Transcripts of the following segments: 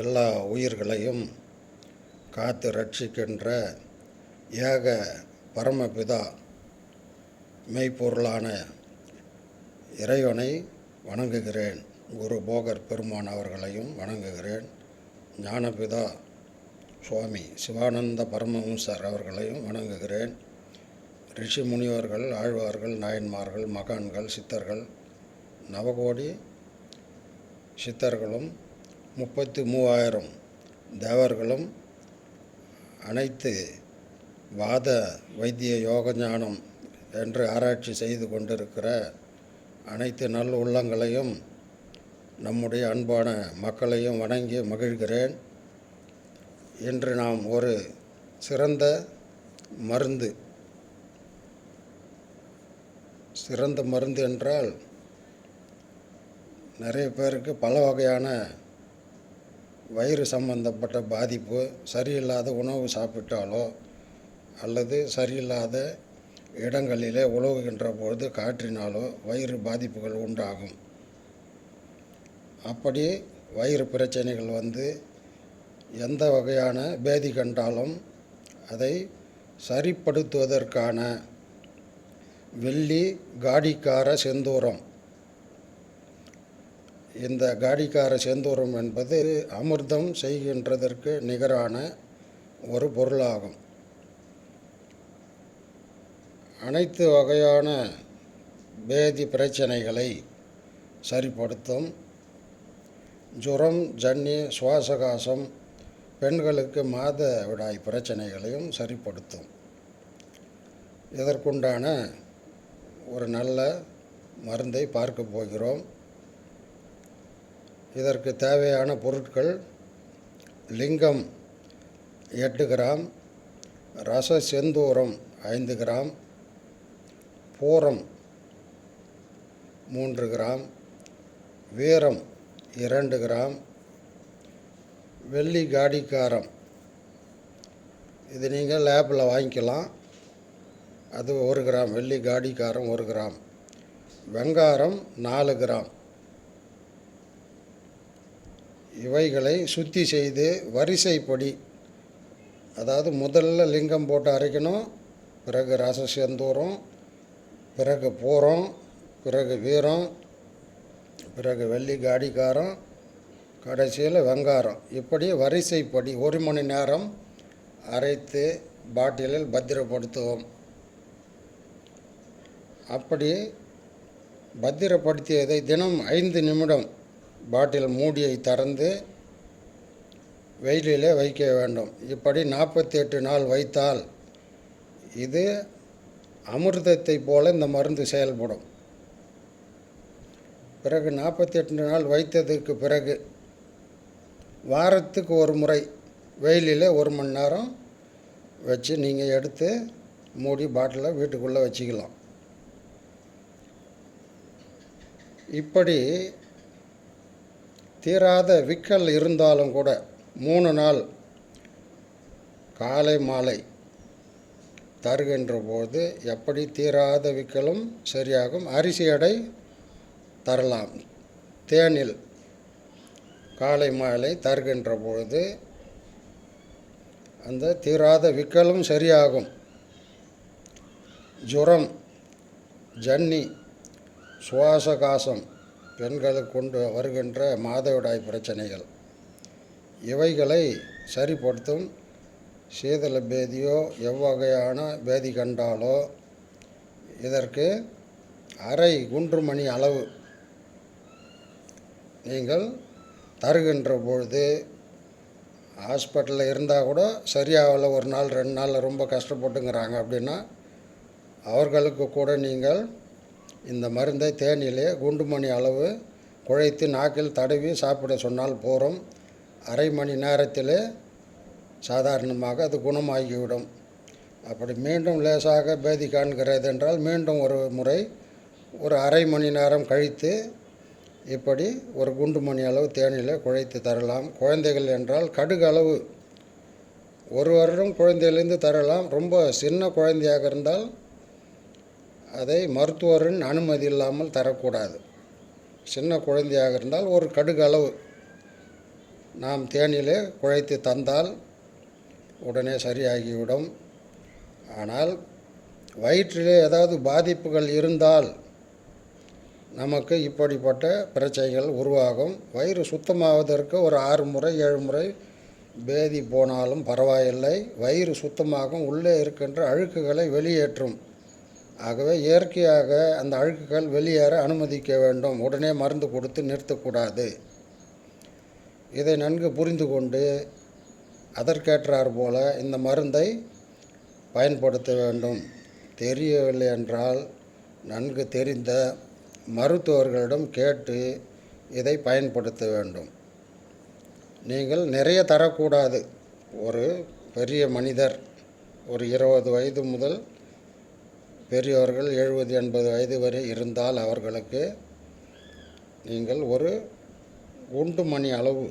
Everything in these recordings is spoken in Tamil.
எல்லா உயிர்களையும் காத்து ரட்சிக்கின்ற ஏக பரமபிதா மெய்ப்பொருளான இறைவனை வணங்குகிறேன். குரு போகர் பெருமான் அவர்களையும் வணங்குகிறேன். ஞானபிதா சுவாமி சிவானந்த பரமஹம்சர் அவர்களையும் வணங்குகிறேன். ரிஷி முனிவர்கள் ஆழ்வார்கள் நாயன்மார்கள் மகான்கள் சித்தர்கள் நவகோடி சித்தர்களும் முப்பத்தி மூவாயிரம் தேவர்களும் அனைத்து வாத வைத்திய யோக ஞானம் என்று ஆராய்ச்சி செய்து கொண்டிருக்கிற அனைத்து நல் உள்ளங்களையும் நம்முடைய அன்பான மக்களையும் வணங்கி மகிழ்கிறேன். இன்று நாம் ஒரு சிறந்த மருந்து சிறந்த மருந்து என்றால் நிறைய பேருக்கு பல வகையான வயிறு சம்பந்தப்பட்ட பாதிப்பு சரியில்லாத உணவு சாப்பிட்டாலோ அல்லது சரியில்லாத இடங்களிலே உழவுகின்ற பொழுது காற்றினாலோ வயிறு பாதிப்புகள் உண்டாகும். அப்படி வயிறு பிரச்சனைகள் வந்து எந்த வகையான பேதி கண்டாலும் அதை சரிப்படுத்துவதற்கான வெள்ளி காடிக்கார செந்தூரம் இந்த காடிக்கார செந்தூரம் என்பது அமிர்தம் செய்கின்றதற்கு நிகரான ஒரு பொருளாகும். அனைத்து வகையான பேதி பிரச்சனைகளை சரிப்படுத்தும். ஜுரம் ஜன்னி சுவாசகாசம் பெண்களுக்கு மாத விடாய் பிரச்சனைகளையும் சரிப்படுத்தும். இதற்குண்டான ஒரு நல்ல மருந்தை பார்க்க போகிறோம். இதற்கு தேவையான பொருட்கள் லிங்கம் எட்டு கிராம் ரச செந்தூரம் ஐந்து கிராம் பூரம் மூன்று கிராம் வீரம் இரண்டு கிராம் வெள்ளி காடிக்காரம். இது நீங்கள் லேப்பில் வாங்கிக்கலாம். அது ஒரு கிராம் வெள்ளி காடிக்காரம் ஒரு கிராம். வெங்காரம் நாலு கிராம். இவைகளை சுத்தி செய்து வரிசைப்படி அதாவது முதல்ல லிங்கம் போட்டு அரைக்கணும் பிறகு ரச செந்தூரம் பிறகு பூரம் பிறகு வீரம் பிறகு வெள்ளி காடிக்காரம் கடைசியில் வெங்காரம். இப்படி வரிசைப்படி ஒரு மணி நேரம் அரைத்து பாட்டிலில் பத்திரப்படுத்துவோம். அப்படி பத்திரப்படுத்தியதை தினம் ஐந்து நிமிடம் பாட்டில் மூடியை திறந்து வெயிலிலே வைக்க வேண்டும். இப்படி நாற்பத்தி எட்டு நாள் வைத்தால் இது அமிர்தத்தை போல இந்த மருந்து செயல்படும். பிறகு நாற்பத்தி எட்டு நாள் வைத்ததுக்கு பிறகு வாரத்துக்கு ஒரு முறை வெயிலில் ஒரு மணி நேரம் வச்சு நீங்கள் எடுத்து மூடி பாட்டிலை வீட்டுக்குள்ளே வச்சுக்கலாம். இப்படி தீராத விக்கல் இருந்தாலும் கூட மூணு நாள் காலை மாலை தருகின்ற போது எப்படி தீராத விக்கலும் சரியாகும். அரிசி எடை தரலாம். தேனில் காலை மாலை தருகின்ற பொழுது அந்த தீராத விக்கலும் சரியாகும். ஜுரம் ஜன்னி சுவாசகாசம் பெண்களுக்கு கொண்டு வருகின்ற மாதவிடாய் பிரச்சனைகள். இவைகளை சரிப்படுத்தும் சீதள பேதியோ எவ்வகையான பேதி கண்டாலோ இதற்கு அரை குன்றுமணி அளவு நீங்கள் தருகின்ற பொழுது ஹாஸ்பிட்டலில் இருந்தால் கூட சரியாகல ஒரு நாள் ரெண்டு நாள் ரொம்ப கஷ்டப்பட்டுங்கிறாங்க அப்படின்னா அவர்களுக்கு கூட நீங்கள் இந்த மருந்தை தேனிலே குண்டுமணி அளவு குழைத்து நாக்கில் தடவி சாப்பிட சொன்னால் போகிறோம் அரை மணி நேரத்திலே சாதாரணமாக அது குணமாகிவிடும். அப்படி மீண்டும் லேசாக பேதி காண்கிறது என்றால் மீண்டும் ஒரு முறை ஒரு அரை மணி நேரம் கழித்து இப்படி ஒரு குண்டு மணி அளவு தேனில் குழைத்து தரலாம். குழந்தைகள் என்றால் கடுகு அளவு. ஒரு வருடம் குழந்தையிலேருந்து தரலாம். ரொம்ப சின்ன குழந்தையாக இருந்தால் அதை மருத்துவரின் அனுமதி இல்லாமல் தரக்கூடாது. சின்ன குழந்தையாக இருந்தால் ஒரு கடுகு அளவு நாம் தேனிலே குழைத்து தந்தால் உடனே சரியாகிவிடும். ஆனால் வயிற்றிலே ஏதாவது பாதிப்புகள் இருந்தால் நமக்கு இப்படிப்பட்ட பிரச்சனைகள் உருவாகும். வயிறு சுத்தமாவதற்கு ஒரு ஆறு முறை ஏழு முறை பேதி போனாலும் பரவாயில்லை. வயிறு சுத்தமாகும் உள்ளே இருக்கின்ற அழுக்குகளை வெளியேற்றும். ஆகவே இயற்கையாக அந்த அழுக்குகள் வெளியேற அனுமதிக்க வேண்டும். உடனே மருந்து கொடுத்து நிறுத்தக்கூடாது. இதை நன்கு புரிந்து கொண்டு அதற்கேற்றார் போல இந்த மருந்தை பயன்படுத்த வேண்டும். தெரியவில்லை என்றால் நன்கு தெரிந்த மருத்துவர்களிடம் கேட்டு இதை பயன்படுத்த வேண்டும். நீங்கள் நிறைய தரக்கூடாது. ஒரு பெரிய மனிதர் ஒரு இருபது வயது முதல் பெரியவர்கள் எழுபது எண்பது வயது வரை இருந்தால் அவர்களுக்கு நீங்கள் ஒரு குண்டு மணி அளவு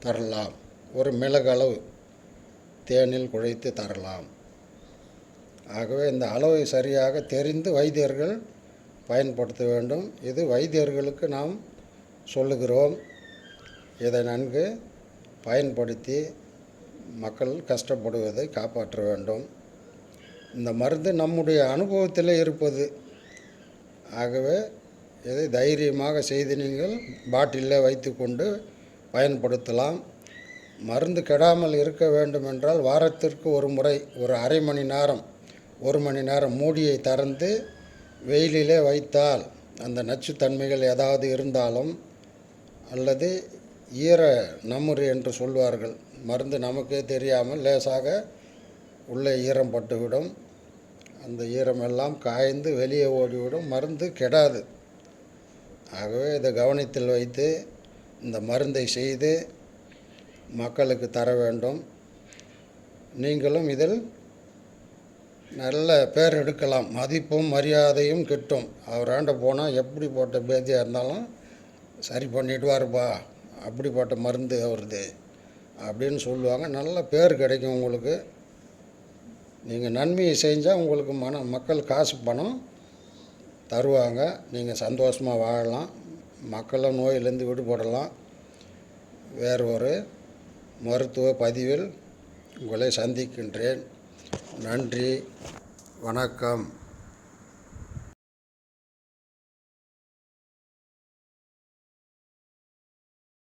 தரலாம். ஒரு மிளகளவு தேனில் குழைத்து தரலாம். ஆகவே இந்த அளவை சரியாக தெரிந்து வைத்தியர்கள் பயன்படுத்த வேண்டும். இது வைத்தியர்களுக்கு நாம் சொல்லுகிறோம். இதை நன்கு பயன்படுத்தி மக்கள் கஷ்டப்படுவதை காப்பாற்ற வேண்டும். இந்த மருந்து நம்முடைய அனுபவத்தில் இருப்பது. ஆகவே இதை தைரியமாக செய்து நீங்கள் பாட்டிலில் வைத்துக்கொண்டு பயன்படுத்தலாம். மருந்து கெடாமல் இருக்க வேண்டும் என்றால் வாரத்திற்கு ஒரு முறை ஒரு அரை மணி நேரம் ஒரு மணி நேரம் மூடியை திறந்து வெயிலிலே வைத்தால் அந்த நச்சுத்தன்மைகள் ஏதாவது இருந்தாலும் அல்லது ஈர நமுறு என்று சொல்வார்கள். மருந்து நமக்கே தெரியாமல் லேசாக உள்ளே ஈரம் பட்டுவிடும். அந்த ஈரமெல்லாம் காய்ந்து வெளியே ஓடிவிடும். மருந்து கெடாது. ஆகவே இதை கவனத்தில் வைத்து இந்த மருந்தை செய்து மக்களுக்கு தர வேண்டும். நீங்களும் இதில் நல்ல பேர் எடுக்கலாம். மதிப்பும் மரியாதையும் கிட்டும். அவராண்ட போனால் எப்படிப்பட்ட பேதியாக இருந்தாலும் சரி பண்ணிடுவாருப்பா அப்படிப்பட்ட மருந்து அவருது. அப்படின்னு சொல்லுவாங்க. நல்ல பேர் கிடைக்கும் உங்களுக்கு. நீங்கள் நன்மையை செஞ்சால் உங்களுக்கு மன மக்கள் காசு பணம் தருவாங்க. நீங்கள் சந்தோஷமாக வாழலாம். மக்களை நோயிலேருந்து விடுபடலாம். வேறு ஒரு மருத்துவ பதிவில் உங்களை சந்திக்கின்றேன். நன்றி. வணக்கம்.